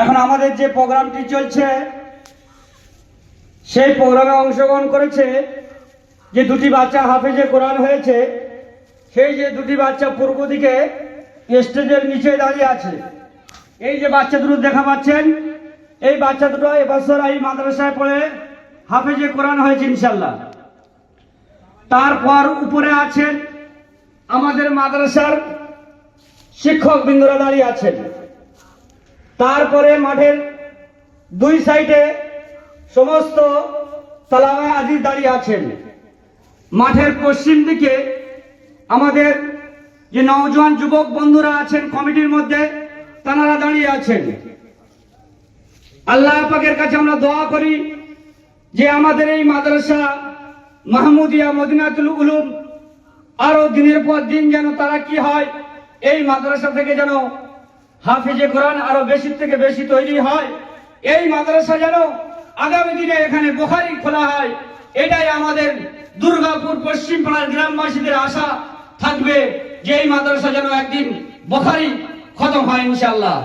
এখন আমাদের যে প্রোগ্রামটি চলছে, সেই প্রোগ্রামে অংশগ্রহণ করেছে যে দুটি বাচ্চা হাফেজে কোরআন হয়েছে, সেই যে দুটি বাচ্চা পূর্ব দিকে স্টেজের নিচে দাঁড়িয়ে আছে। এই যে বাচ্চা দুটো দেখা পাচ্ছেন, এই বাচ্চা দুটো এবছর এই মাদ্রাসায় পড়ে হাফেজে কোরআন হয়েছে ইনশাল্লাহ তারপর উপরে আছেন আমাদের মাদ্রাসার শিক্ষক বৃন্দরা দাঁড়িয়ে আছেন। তারপরে মাঠের দুই সাইডে সমস্ত তালামা আজিজ দাঁড়িয়ে আছেন। মাঠের পশ্চিম দিকে আমাদের যে নওজোয়ান যুবক বন্ধুরা আছেন কমিটির মধ্যে, তারা দাঁড়িয়ে আছেন। আল্লাহ পাকের কাছে আমরা দোয়া করি যে আমাদের এই মাদ্রাসা মাহমুদিয়া মদিনাতুল উলুম আরও দিনের পর দিন যেন তারা কি হয়, এই মাদ্রাসা থেকে যেন হাফিজে কোরআন আরও বেশি থেকে বেশি তৈরি হয়। এই মাদ্রাসা যেন আগামী দিনে এখানে বোখারি খোলা হয়, এটাই আমাদের দুর্গাপুর পশ্চিম পাড়ার গ্রামবাসীদের আশা থাকবে যে এই মাদ্রাসা যেন একদিন বোখারি খতম হয় ইনশাল্লাহ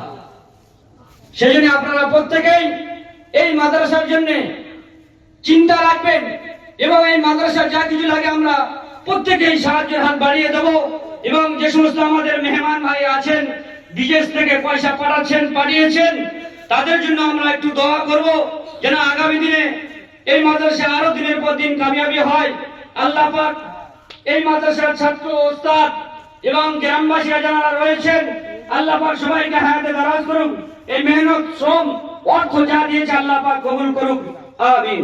সেই জন্য আপনারা প্রত্যেকেই এই মাদ্রাসার জন্য চিন্তা রাখবেন এবং এই মাদ্রাসার যা কিছু লাগে আমরা প্রত্যেকেই সাহায্যের হাত বাড়িয়ে দেব এবং যে সমস্ত আমাদের মেহমান ভাই আছেন বিদেশ থেকে পয়সা পাঠাচ্ছেন, পাঠিয়েছেন, তাদের জন্য আমরা একটু দোয়া করব যেন আগামী দিনে এই মাদ্রাসা আরও দিনের পর দিন কামিয়াবি হয়। আল্লাহ পাক এই মাদ্রাসার ছাত্র, ওস্তাদ এবং গ্রামবাসীরা যারা রয়েছেন, আল্লাহ পাক সবাইকে হায়াতে দারাজ করুন। এই মেহনত, শ্রম, অর্থ যা দিয়েছে আল্লাহ পাক কবুল করুক। আমিন।